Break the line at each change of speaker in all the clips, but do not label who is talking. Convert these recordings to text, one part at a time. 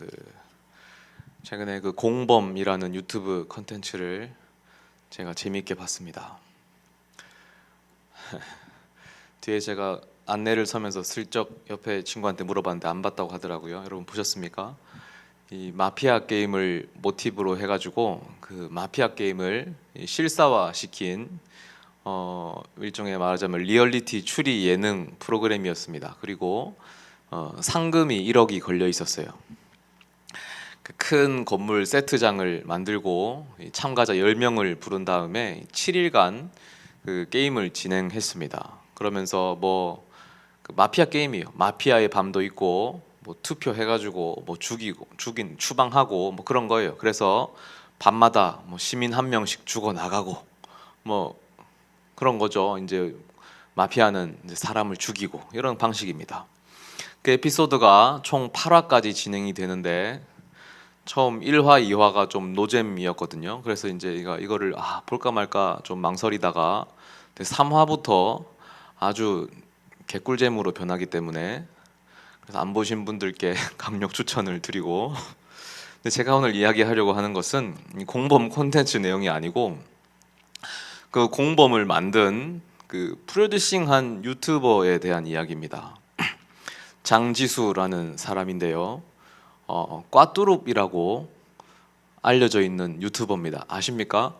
그 최근에 그 공범이라는 유튜브 컨텐츠를 제가 재미있게 봤습니다. 뒤에 제가 안내를 서면서 슬쩍 옆에 친구한테 물어봤는데 안 봤다고 하더라고요. 여러분 보셨습니까? 이 마피아 게임을 모티브로 해가지고 그 마피아 게임을 이 실사화 시킨 어 일종의 말하자면 리얼리티 추리 예능 프로그램이었습니다. 그리고 어 상금이 1억이 걸려 있었어요. 그큰 건물 세트장을 만들고 이 참가자 10명을 부른 다음에 7일간 그 게임을 진행했습니다. 그러면서 뭐 그 마피아 게임이요. 마피아의 밤도 있고 뭐 투표해 가지고 뭐 죽이고 죽인 추방하고 뭐 그런 거예요. 그래서 밤마다 뭐 시민 한 명씩 죽어 나가고 뭐 그런 거죠. 이제 마피아는 이제 사람을 죽이고 이런 방식입니다. 그 에피소드가 총 8화까지 진행이 되는데 처음 1화, 2화가 좀 노잼이었거든요. 그래서 이제 이거 이거를 아, 볼까 말까 좀 망설이다가 3화부터 아주 개꿀잼으로 변하기 때문에 그래서 안 보신 분들께 강력 추천을 드리고 근데 제가 오늘 이야기하려고 하는 것은 이 공범 콘텐츠 내용이 아니고 그 공범을 만든 그 프로듀싱한 유튜버에 대한 이야기입니다. 장지수라는 사람인데요. 어, 꽈뚜룹이라고 알려져 있는 유튜버입니다. 아십니까?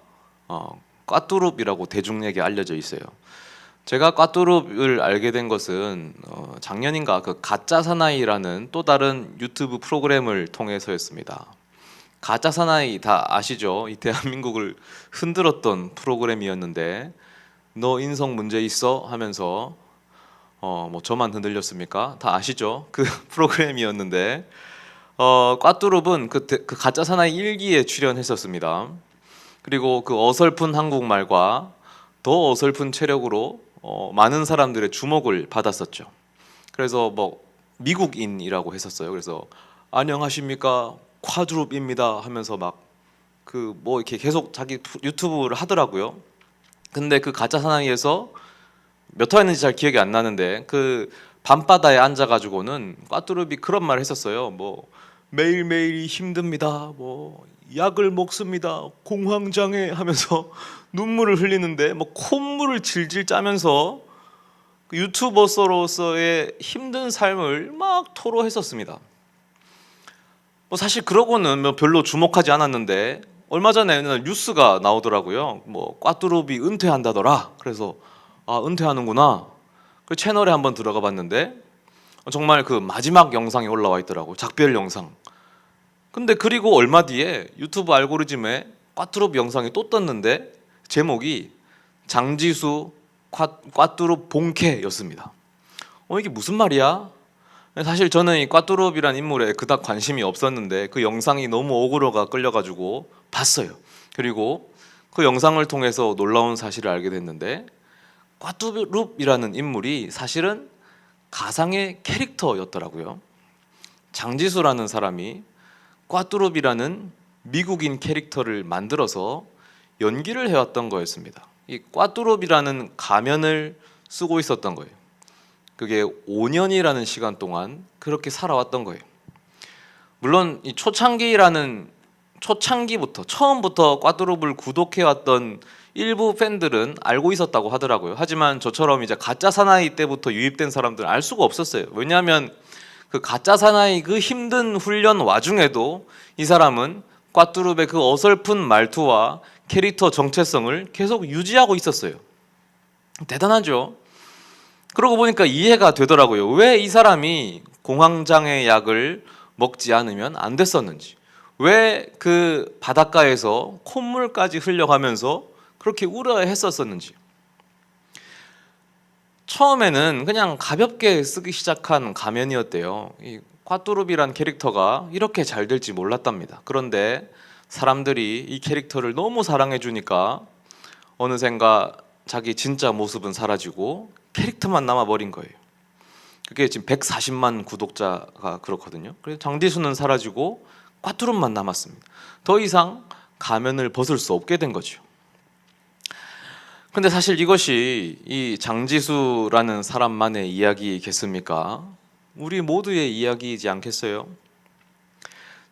어, 꽈뚜룹이라고 대중에게 알려져 있어요. 제가 꽈뚜룹을 알게 된 것은 어, 작년인가 그 가짜 사나이라는 또 다른 유튜브 프로그램을 통해서였습니다. 가짜 사나이 다 아시죠? 이 대한민국을 흔들었던 프로그램이었는데 너 인성 문제 있어 하면서 어 뭐 저만 흔들렸습니까? 다 아시죠? 그 프로그램이었는데 어 꽈뚜룹은 그, 대- 그 가짜 사나이 일기에 출연했었습니다. 그리고 그 어설픈 한국말과 더 어설픈 체력으로 어, 많은 사람들의 주목을 받았었죠. 그래서 뭐 미국인이라고 했었어요. 그래서 안녕하십니까 콰드룹입니다 하면서 막 그 뭐 이렇게 계속 자기 푸- 유튜브를 하더라고요. 근데 그 가짜 사나이에서 몇 화였는지 잘 기억이 안 나는데 그 밤바다에 앉아가지고는 꽈뚜룹이 그런 말을 했었어요. 뭐 매일 매일이 힘듭니다. 뭐 약을 먹습니다. 공황장애 하면서 눈물을 흘리는데 뭐 콧물을 질질 짜면서 그 유튜버로서의 힘든 삶을 막 토로했었습니다. 뭐 사실 그러고는 뭐 별로 주목하지 않았는데 얼마 전에는 뉴스가 나오더라고요. 뭐 꽈뚜룹이 은퇴한다더라. 그래서 아 은퇴하는구나. 그 채널에 한번 들어가 봤는데 정말 그 마지막 영상이 올라와 있더라고. 요 작별 영상. 근데 그리고 얼마 뒤에 유튜브 알고리즘에 꽈뚜룹 영상이 또 떴는데 제목이 장지수 꽈, 꽈뚜룹 본캐였습니다. 어 이게 무슨 말이야? 사실 저는 이 꽈뚜룹이란 인물에 그닥 관심이 없었는데 그 영상이 너무 어그로가 끌려가지고 봤어요. 그리고 그 영상을 통해서 놀라운 사실을 알게 됐는데 꽈뚜룹이라는 인물이 사실은 가상의 캐릭터였더라고요. 장지수라는 사람이 꽈뚜룹이라는 미국인 캐릭터를 만들어서 연기를 해왔던 거였습니다. 이 꽈뚜룹이라는 가면을 쓰고 있었던 거예요. 그게 5년이라는 시간 동안 그렇게 살아왔던 거예요. 물론 이 초창기라는 초창기부터 처음부터 꽈뚜룹을 구독해왔던 일부 팬들은 알고 있었다고 하더라고요. 하지만 저처럼 이제 가짜 사나이 때부터 유입된 사람들은 알 수가 없었어요. 왜냐하면 그 가짜 사나이 그 힘든 훈련 와중에도 이 사람은 꽈뚜룹의 그 어설픈 말투와 캐릭터 정체성을 계속 유지하고 있었어요. 대단하죠. 그러고 보니까 이해가 되더라고요. 왜 이 사람이 공황장애 약을 먹지 않으면 안 됐었는지. 왜 그 바닷가에서 콧물까지 흘려가면서 그렇게 우려했었었는지. 처음에는 그냥 가볍게 쓰기 시작한 가면이었대요. 이 꽈뚜룹이란 캐릭터가 이렇게 잘 될지 몰랐답니다. 그런데 사람들이 이 캐릭터를 너무 사랑해 주니까 어느샌가 자기 진짜 모습은 사라지고 캐릭터만 남아 버린 거예요. 그게 지금 140만 구독자가 그렇거든요. 그래서 장지수는 사라지고 꽈뚜룹만 남았습니다. 더 이상 가면을 벗을 수 없게 된 거죠. 근데 사실 이것이 이 장지수라는 사람만의 이야기겠습니까? 우리 모두의 이야기이지 않겠어요?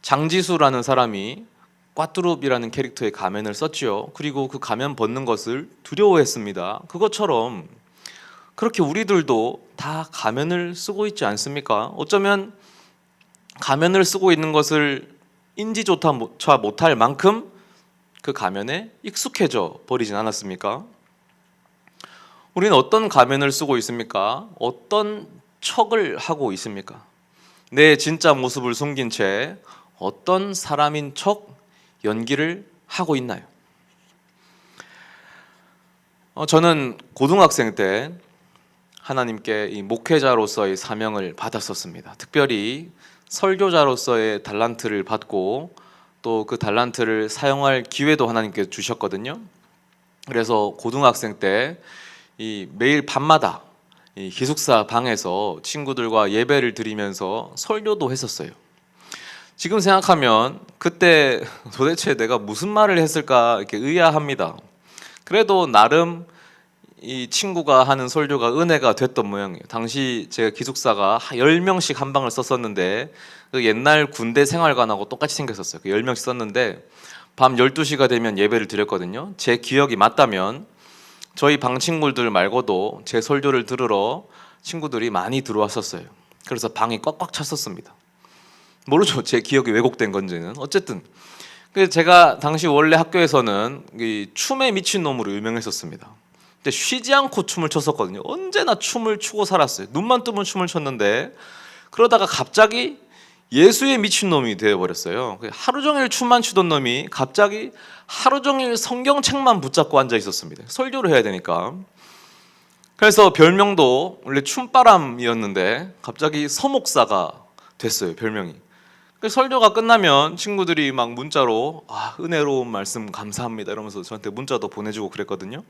장지수라는 사람이 꽈뚜룹이라는 캐릭터의 가면을 썼지요. 그리고 그 가면 벗는 것을 두려워했습니다. 그것처럼 그렇게 우리들도 다 가면을 쓰고 있지 않습니까? 어쩌면 가면을 쓰고 있는 것을 인지조차 못할 만큼 그 가면에 익숙해져 버리진 않았습니까? 우리는 어떤 가면을 쓰고 있습니까? 어떤 척을 하고 있습니까? 내 진짜 모습을 숨긴 채 어떤 사람인 척 연기를 하고 있나요? 어, 저는 고등학생 때 하나님께 이 목회자로서의 사명을 받았었습니다. 특별히 설교자로서의 달란트를 받고 또 그 달란트를 사용할 기회도 하나님께 주셨거든요. 그래서 고등학생 때 이 매일 밤마다 이 기숙사 방에서 친구들과 예배를 드리면서 설교도 했었어요. 지금 생각하면 그때 도대체 내가 무슨 말을 했을까 이렇게 의아합니다. 그래도 나름 이 친구가 하는 설교가 은혜가 됐던 모양이에요. 당시 제가 기숙사가 10명씩 한 방을 썼었는데 그 옛날 군대 생활관하고 똑같이 생겼었어요. 그 10명씩 썼는데 밤 12시가 되면 예배를 드렸거든요. 제 기억이 맞다면 저희 방 친구들 말고도 제 설교를 들으러 친구들이 많이 들어왔었어요. 그래서 방이 꽉꽉 찼었습니다. 모르죠. 제 기억이 왜곡된 건지는. 어쨌든 그 제가 당시 원래 학교에서는 이 춤에 미친 놈으로 유명했었습니다. 근데 쉬지 않고 춤을 췄었거든요. 언제나 춤을 추고 살았어요. 눈만 뜨면 춤을 췄는데 그러다가 갑자기 예수에 미친 놈이 되어 버렸어요. 하루 종일 춤만 추던 놈이 갑자기 하루 종일 성경책만 붙잡고 앉아 있었습니다. 설교를 해야 되니까. 그래서 별명도 원래 춤바람이었는데 갑자기 서목사가 됐어요. 별명이. 그 설교가 끝나면 친구들이 막 문자로 아, 은혜로운 말씀 감사합니다 이러면서 저한테 문자도 보내주고 그랬거든요.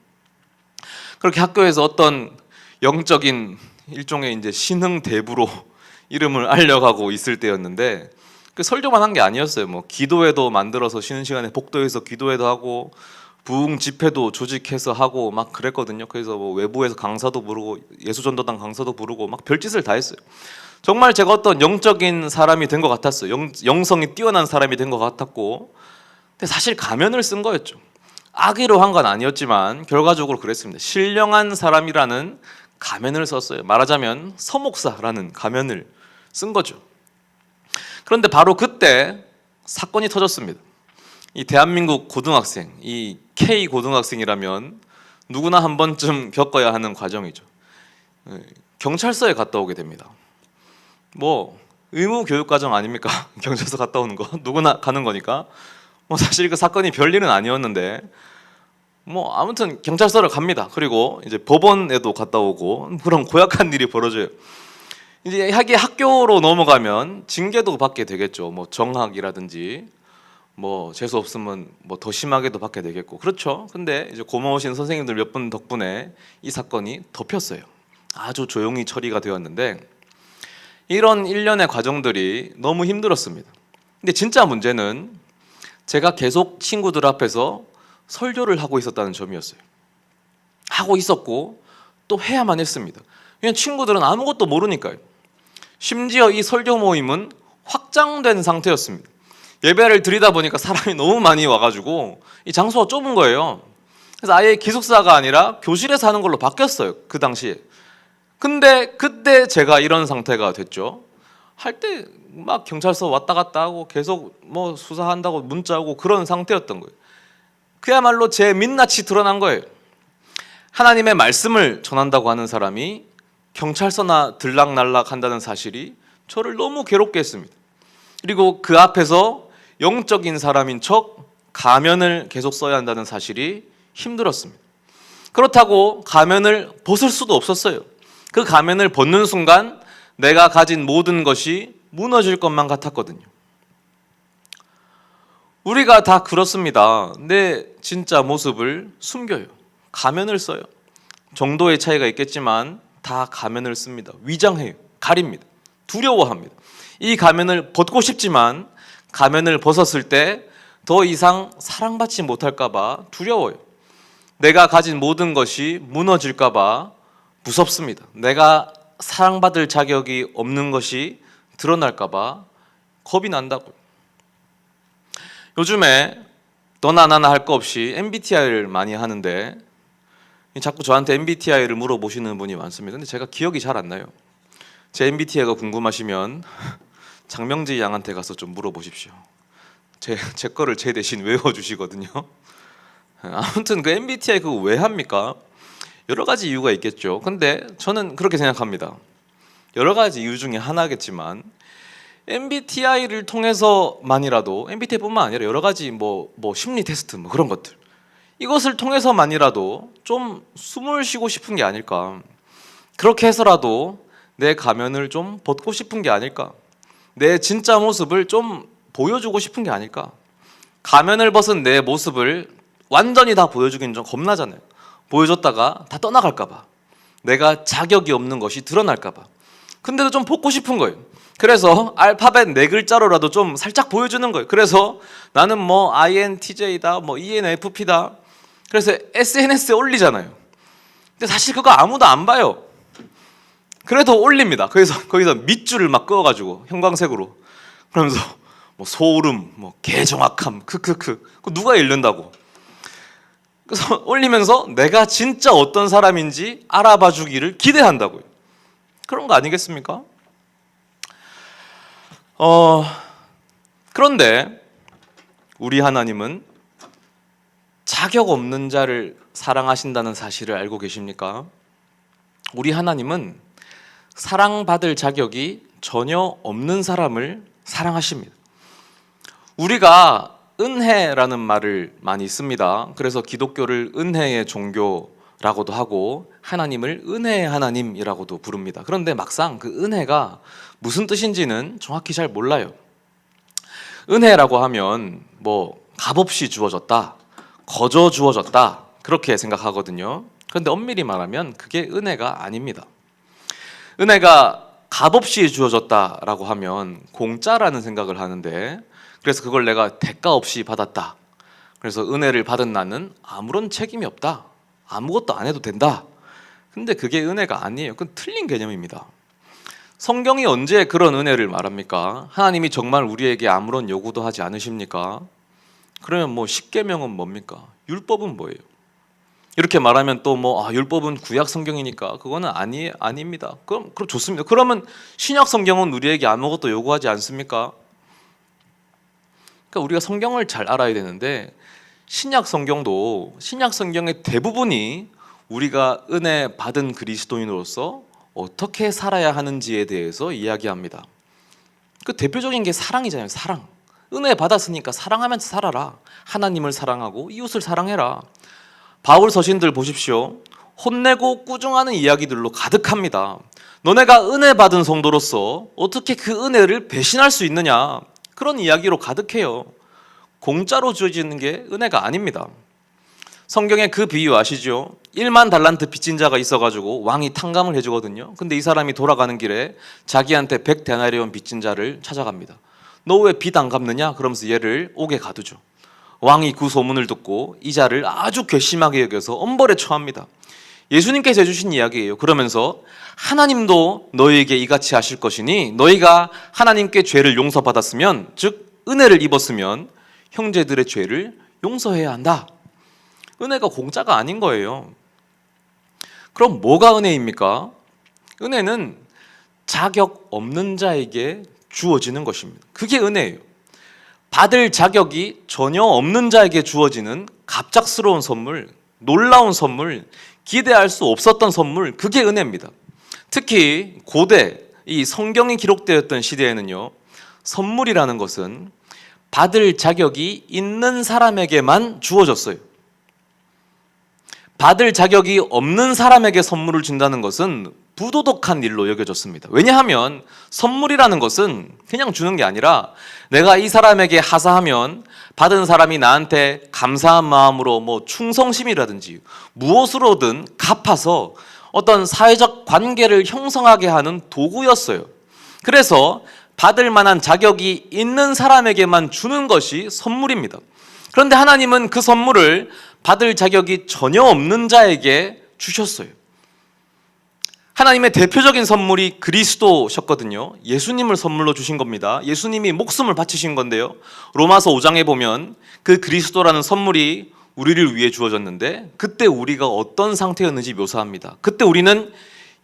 그렇게 학교에서 어떤 영적인 일종의 이제 신흥 대부로 이름을 알려가고 있을 때였는데 그 설교만 한 게 아니었어요. 뭐 기도회도 만들어서 쉬는 시간에 복도에서 기도회도 하고 부흥 집회도 조직해서 하고 막 그랬거든요. 그래서 뭐 외부에서 강사도 부르고 예수전도단 강사도 부르고 막 별짓을 다 했어요. 정말 제가 어떤 영적인 사람이 된 것 같았어요. 영, 영성이 뛰어난 사람이 된 것 같았고, 근데 사실 가면을 쓴 거였죠. 악의로 한 건 아니었지만 결과적으로 그랬습니다. 신령한 사람이라는 가면을 썼어요. 말하자면 서목사라는 가면을 쓴 거죠. 그런데 바로 그때 사건이 터졌습니다. 이 대한민국 고등학생, 이 K 고등학생이라면 누구나 한 번쯤 겪어야 하는 과정이죠. 예, 경찰서에 갔다 오게 됩니다. 뭐 의무 교육 과정 아닙니까? 경찰서 갔다 오는 거 누구나 가는 거니까. 뭐 사실 그 사건이 별일은 아니었는데 뭐 아무튼 경찰서를 갑니다. 그리고 이제 법원에도 갔다 오고 그런 고약한 일이 벌어져요. 이제 하기 학교로 넘어가면 징계도 받게 되겠죠. 뭐 정학이라든지 뭐 재수 없으면 뭐 더 심하게도 받게 되겠고 그렇죠. 근데 이제 고마우신 선생님들 몇 분 덕분에 이 사건이 덮였어요. 아주 조용히 처리가 되었는데 이런 일련의 과정들이 너무 힘들었습니다. 근데 진짜 문제는 제가 계속 친구들 앞에서 설교를 하고 있었다는 점이었어요. 하고 있었고 또 해야만 했습니다. 그냥 친구들은 아무것도 모르니까요. 심지어 이 설교 모임은 확장된 상태였습니다. 예배를 드리다 보니까 사람이 너무 많이 와가지고 이 장소가 좁은 거예요. 그래서 아예 기숙사가 아니라 교실에서 하는 걸로 바뀌었어요. 그 당시에. 근데 그때 제가 이런 상태가 됐죠. 할 때 막 경찰서 왔다 갔다 하고 계속 뭐 수사한다고 문자 오고 그런 상태였던 거예요. 그야말로 제 민낯이 드러난 거예요. 하나님의 말씀을 전한다고 하는 사람이 경찰서나 들락날락 한다는 사실이 저를 너무 괴롭게 했습니다. 그리고 그 앞에서 영적인 사람인 척 가면을 계속 써야 한다는 사실이 힘들었습니다. 그렇다고 가면을 벗을 수도 없었어요. 그 가면을 벗는 순간 내가 가진 모든 것이 무너질 것만 같았거든요. 우리가 다 그렇습니다. 내 진짜 모습을 숨겨요. 가면을 써요. 정도의 차이가 있겠지만 다 가면을 씁니다. 위장해요. 가립니다. 두려워합니다. 이 가면을 벗고 싶지만 가면을 벗었을 때 더 이상 사랑받지 못할까봐 두려워요. 내가 가진 모든 것이 무너질까봐 무섭습니다. 내가 사랑받을 자격이 없는 것이 드러날까봐 겁이 난다고요. 요즘에 너나 나나 할 거 없이 MBTI를 많이 하는데 자꾸 저한테 MBTI를 물어보시는 분이 많습니다. 근데 제가 기억이 잘 안 나요. 제 MBTI가 궁금하시면 장명지 양한테 가서 좀 물어보십시오. 제, 제 거를 제 대신 외워주시거든요. 아무튼 그 MBTI 그거 왜 합니까? 여러 가지 이유가 있겠죠. 근데 저는 그렇게 생각합니다. 여러 가지 이유 중에 하나겠지만 MBTI를 통해서만이라도 MBTI뿐만 아니라 여러 가지 뭐, 뭐 심리 테스트 뭐 그런 것들 이것을 통해서만이라도 좀 숨을 쉬고 싶은 게 아닐까. 그렇게 해서라도 내 가면을 좀 벗고 싶은 게 아닐까. 내 진짜 모습을 좀 보여주고 싶은 게 아닐까. 가면을 벗은 내 모습을 완전히 다 보여주긴 좀 겁나잖아요. 보여줬다가 다 떠나갈까봐. 내가 자격이 없는 것이 드러날까봐. 근데도 좀 벗고 싶은 거예요. 그래서 알파벳 네 글자로라도 좀 살짝 보여주는 거예요. 그래서 나는 뭐 INTJ다, 뭐 ENFP다. 그래서 SNS에 올리잖아요. 근데 사실 그거 아무도 안 봐요. 그래도 올립니다. 거기서 거기서 밑줄을 막 그어가지고 형광색으로 그러면서 뭐 소름, 뭐 개정확함, 크크크. 그 누가 읽는다고? 그래서 올리면서 내가 진짜 어떤 사람인지 알아봐 주기를 기대한다고요. 그런 거 아니겠습니까? 어, 그런데 우리 하나님은 자격 없는 자를 사랑하신다는 사실을 알고 계십니까? 우리 하나님은 사랑받을 자격이 전혀 없는 사람을 사랑하십니다. 우리가 은혜라는 말을 많이 씁니다. 그래서 기독교를 은혜의 종교라고도 하고 하나님을 은혜의 하나님이라고도 부릅니다. 그런데 막상 그 은혜가 무슨 뜻인지는 정확히 잘 몰라요. 은혜라고 하면 뭐 값없이 주어졌다, 거저 주어졌다 그렇게 생각하거든요. 그런데 엄밀히 말하면 그게 은혜가 아닙니다. 은혜가 값없이 주어졌다라고 하면 공짜라는 생각을 하는데 그래서 그걸 내가 대가 없이 받았다. 그래서 은혜를 받은 나는 아무런 책임이 없다. 아무것도 안 해도 된다. 근데 그게 은혜가 아니에요. 그건 틀린 개념입니다. 성경이 언제 그런 은혜를 말합니까? 하나님이 정말 우리에게 아무런 요구도 하지 않으십니까? 그러면 뭐 십계명은 뭡니까? 율법은 뭐예요? 이렇게 말하면 또 뭐 아, 율법은 구약 성경이니까 그거는 아니 아닙니다. 그럼 그럼 좋습니다. 그러면 신약 성경은 우리에게 아무것도 요구하지 않습니까? 그러니까 우리가 성경을 잘 알아야 되는데 신약 성경도 신약 성경의 대부분이 우리가 은혜 받은 그리스도인으로서 어떻게 살아야 하는지에 대해서 이야기합니다. 그 대표적인 게 사랑이잖아요. 사랑. 은혜 받았으니까 사랑하면서 살아라. 하나님을 사랑하고 이웃을 사랑해라. 바울 서신들 보십시오. 혼내고 꾸중하는 이야기들로 가득합니다. 너네가 은혜 받은 성도로서 어떻게 그 은혜를 배신할 수 있느냐? 그런 이야기로 가득해요. 공짜로 주어지는 게 은혜가 아닙니다. 성경에 그 비유 아시죠? 1만 달란트 빚진 자가 있어가지고 왕이 탕감을 해주거든요. 근데 이 사람이 돌아가는 길에 자기한테 100 데나리온 빚진 자를 찾아갑니다. 너 왜 빚 안 갚느냐? 그러면서 얘를 옥에 가두죠. 왕이 그 소문을 듣고 이 자를 아주 괘씸하게 여겨서 엄벌에 처합니다. 예수님께서 해주신 이야기예요. 그러면서 하나님도 너희에게 이같이 하실 것이니 너희가 하나님께 죄를 용서받았으면 즉 은혜를 입었으면 형제들의 죄를 용서해야 한다. 은혜가 공짜가 아닌 거예요. 그럼 뭐가 은혜입니까? 은혜는 자격 없는 자에게 주어지는 것입니다. 그게 은혜예요. 받을 자격이 전혀 없는 자에게 주어지는 갑작스러운 선물, 놀라운 선물, 기대할 수 없었던 선물, 그게 은혜입니다. 특히 고대 이 성경이 기록되었던 시대에는요, 선물이라는 것은 받을 자격이 있는 사람에게만 주어졌어요. 받을 자격이 없는 사람에게 선물을 준다는 것은 부도덕한 일로 여겨졌습니다. 왜냐하면 선물이라는 것은 그냥 주는 게 아니라 내가 이 사람에게 하사하면 받은 사람이 나한테 감사한 마음으로 뭐 충성심이라든지 무엇으로든 갚아서 어떤 사회적 관계를 형성하게 하는 도구였어요. 그래서 받을 만한 자격이 있는 사람에게만 주는 것이 선물입니다. 그런데 하나님은 그 선물을 받을 자격이 전혀 없는 자에게 주셨어요. 하나님의 대표적인 선물이 그리스도셨거든요. 예수님을 선물로 주신 겁니다. 예수님이 목숨을 바치신 건데요. 로마서 5장에 보면 그 그리스도라는 선물이 우리를 위해 주어졌는데 그때 우리가 어떤 상태였는지 묘사합니다. 그때 우리는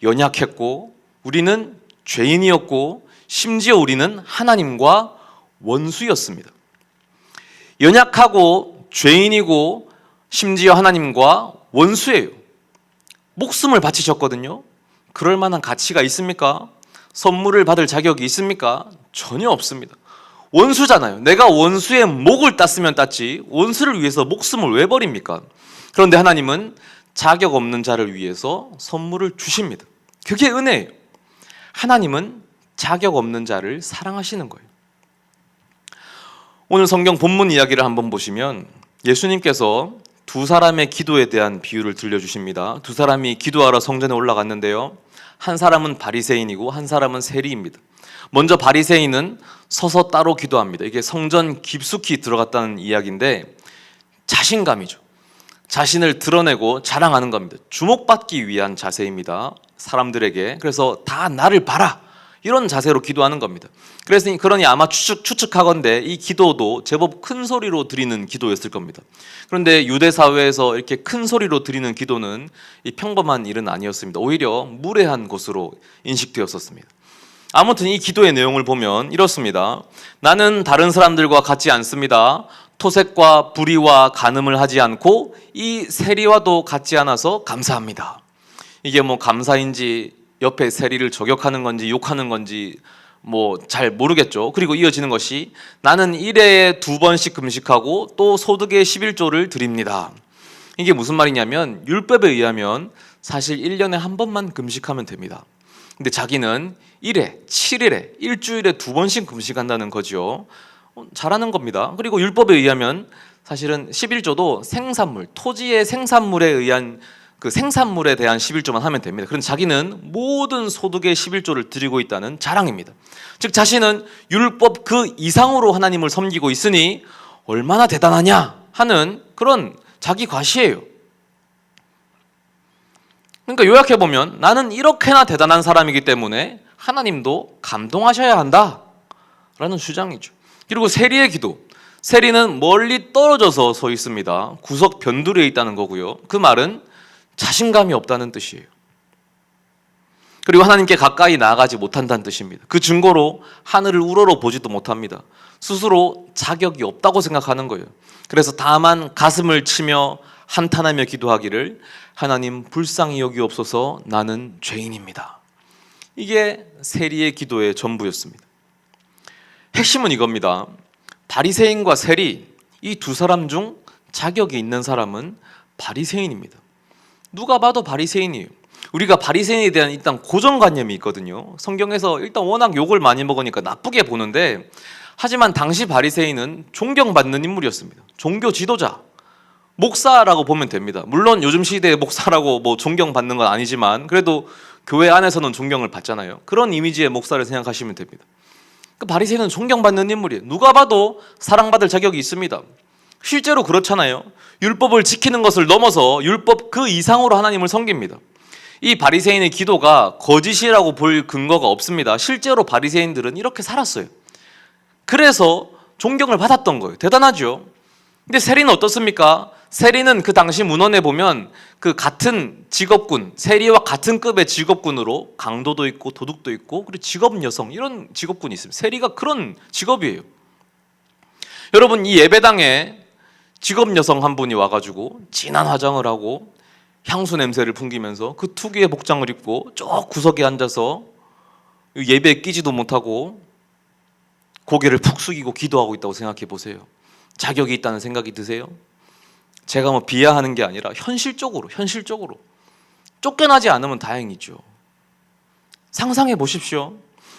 연약했고 우리는 죄인이었고 심지어 우리는 하나님과 원수였습니다. 연약하고 죄인이고 심지어 하나님과 원수예요. 목숨을 바치셨거든요. 그럴 만한 가치가 있습니까? 선물을 받을 자격이 있습니까? 전혀 없습니다. 원수잖아요. 내가 원수의 목을 땄으면 땄지 원수를 위해서 목숨을 왜 버립니까? 그런데 하나님은 자격 없는 자를 위해서 선물을 주십니다. 그게 은혜예요. 하나님은 자격 없는 자를 사랑하시는 거예요. 오늘 성경 본문 이야기를 한번 보시면 예수님께서 두 사람의 기도에 대한 비유를 들려주십니다. 두 사람이 기도하러 성전에 올라갔는데요. 한 사람은 바리새인이고 한 사람은 세리입니다. 먼저 바리새인은 서서 따로 기도합니다. 이게 성전 깊숙이 들어갔다는 이야기인데 자신감이죠. 자신을 드러내고 자랑하는 겁니다. 주목받기 위한 자세입니다. 사람들에게. 그래서 다 나를 봐라. 이런 자세로 기도하는 겁니다. 그래서 그러니 아마 추측, 추측하건대 이 기도도 제법 큰 소리로 드리는 기도였을 겁니다. 그런데 유대 사회에서 이렇게 큰 소리로 드리는 기도는 이 평범한 일은 아니었습니다. 오히려 무례한 것으로 인식되었었습니다. 아무튼 이 기도의 내용을 보면 이렇습니다. 나는 다른 사람들과 같지 않습니다. 토색과 불의와 간음을 하지 않고 이 세리와도 같지 않아서 감사합니다. 이게 뭐 감사인지 옆에 세리를 저격하는 건지 욕하는 건지 뭐 잘 모르겠죠. 그리고 이어지는 것이 나는 일회에 두 번씩 금식하고 또 소득의 11조를 드립니다. 이게 무슨 말이냐면 율법에 의하면 사실 1년에 한 번만 금식하면 됩니다. 근데 자기는 1회, 7일에 일주일에 두 번씩 금식한다는 거죠. 어, 잘하는 겁니다. 그리고 율법에 의하면 사실은 11조도 생산물, 토지의 생산물에 의한 그 생산물에 대한 11조만 하면 됩니다. 그런데 자기는 모든 소득의 11조를 드리고 있다는 자랑입니다. 즉 자신은 율법 그 이상으로 하나님을 섬기고 있으니 얼마나 대단하냐 하는 그런 자기 과시예요. 그러니까 요약해 보면 나는 이렇게나 대단한 사람이기 때문에 하나님도 감동하셔야 한다라는 주장이죠. 그리고 세리의 기도. 세리는 멀리 떨어져서 서 있습니다. 구석 변두리에 있다는 거고요. 그 말은 자신감이 없다는 뜻이에요. 그리고 하나님께 가까이 나아가지 못한다는 뜻입니다. 그 증거로 하늘을 우러러 보지도 못합니다. 스스로 자격이 없다고 생각하는 거예요. 그래서 다만 가슴을 치며 한탄하며 기도하기를 하나님 불쌍히 여기옵소서 나는 죄인입니다. 이게 세리의 기도의 전부였습니다. 핵심은 이겁니다. 바리새인과 세리 이 두 사람 중 자격이 있는 사람은 바리새인입니다. 누가 봐도 바리새인이에요. 우리가 바리새인에 대한 일단 고정관념이 있거든요. 성경에서 일단 워낙 욕을 많이 먹으니까 나쁘게 보는데 하지만 당시 바리새인은 존경받는 인물이었습니다. 종교 지도자, 목사라고 보면 됩니다. 물론 요즘 시대의 목사라고 뭐 존경받는 건 아니지만 그래도 교회 안에서는 존경을 받잖아요. 그런 이미지의 목사를 생각하시면 됩니다. 그 바리새인은 존경받는 인물이에요. 누가 봐도 사랑받을 자격이 있습니다. 실제로 그렇잖아요. 율법을 지키는 것을 넘어서 율법 그 이상으로 하나님을 섬깁니다. 이 바리새인의 기도가 거짓이라고 볼 근거가 없습니다. 실제로 바리새인들은 이렇게 살았어요. 그래서 존경을 받았던 거예요. 대단하죠. 근데 세리는 어떻습니까? 세리는 그 당시 문헌에 보면 그 같은 직업군, 세리와 같은 급의 직업군으로 강도도 있고 도둑도 있고 그리고 직업 여성 이런 직업군이 있습니다. 세리가 그런 직업이에요. 여러분 이 예배당에 직업 여성 한 분이 와가지고 진한 화장을 하고 향수 냄새를 풍기면서 그 특유의 복장을 입고 쭉 구석에 앉아서 예배에 끼지도 못하고 고개를 푹 숙이고 기도하고 있다고 생각해 보세요. 자격이 있다는 생각이 드세요? 제가 뭐 비하하는 게 아니라 현실적으로 현실적으로 쫓겨나지 않으면 다행이죠. 상상해 보십시오.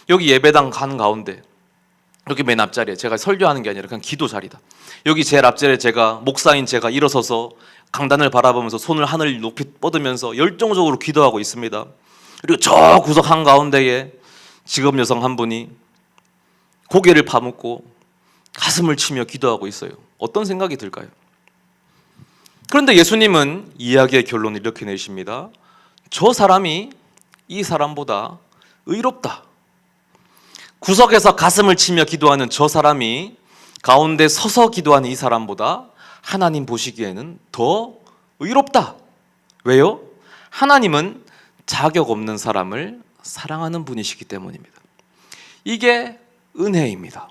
여기 예배당 가는 가운데 여기 맨 앞자리에 제가 설교하는 게 아니라 그냥 기도 자리다. 여기 제일 앞자리에 제가 목사인 제가 일어서서 강단을 바라보면서 손을 하늘 높이 뻗으면서 열정적으로 기도하고 있습니다. 그리고 저 구석 한 가운데에 직업 여성 한 분이 고개를 파묻고 가슴을 치며 기도하고 있어요. 어떤 생각이 들까요? 그런데 예수님은 이야기의 결론을 이렇게 내십니다. 저 사람이 이 사람보다 의롭다. 구석에서 가슴을 치며 기도하는 저 사람이 가운데 서서 기도하는 이 사람보다 하나님 보시기에는 더 의롭다. 왜요? 하나님은 자격 없는 사람을 사랑하는 분이시기 때문입니다. 이게 은혜입니다.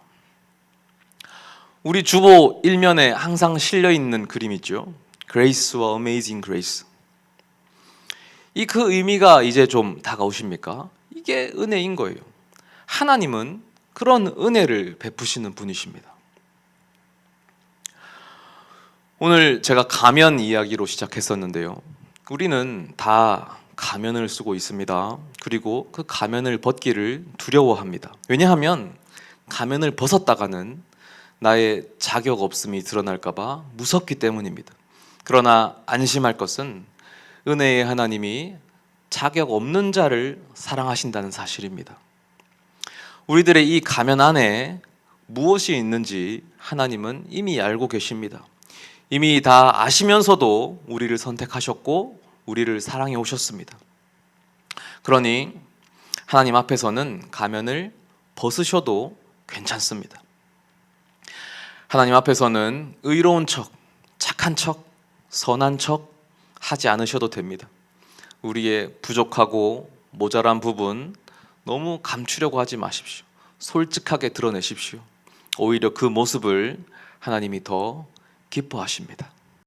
우리 주보 일면에 항상 실려 있는 그림 있죠. Grace와 Amazing Grace. 이그 의미가 이제 좀 다가오십니까? 이게 은혜인 거예요. 하나님은 그런 은혜를 베푸시는 분이십니다. 오늘 제가 가면 이야기로 시작했었는데요. 우리는 다 가면을 쓰고 있습니다. 그리고 그 가면을 벗기를 두려워합니다. 왜냐하면 가면을 벗었다가는 나의 자격 없음이 드러날까봐 무섭기 때문입니다. 그러나 안심할 것은 은혜의 하나님이 자격 없는 자를 사랑하신다는 사실입니다. 우리들의 이 가면 안에 무엇이 있는지 하나님은 이미 알고 계십니다. 이미 다 아시면서도 우리를 선택하셨고 우리를 사랑해 오셨습니다. 그러니 하나님 앞에서는 가면을 벗으셔도 괜찮습니다. 하나님 앞에서는 의로운 척, 착한 척, 선한 척 하지 않으셔도 됩니다. 우리의 부족하고 모자란 부분 너무 감추려고 하지 마십시오. 솔직하게 드러내십시오. 오히려 그 모습을 하나님이 더 기뻐하십니다.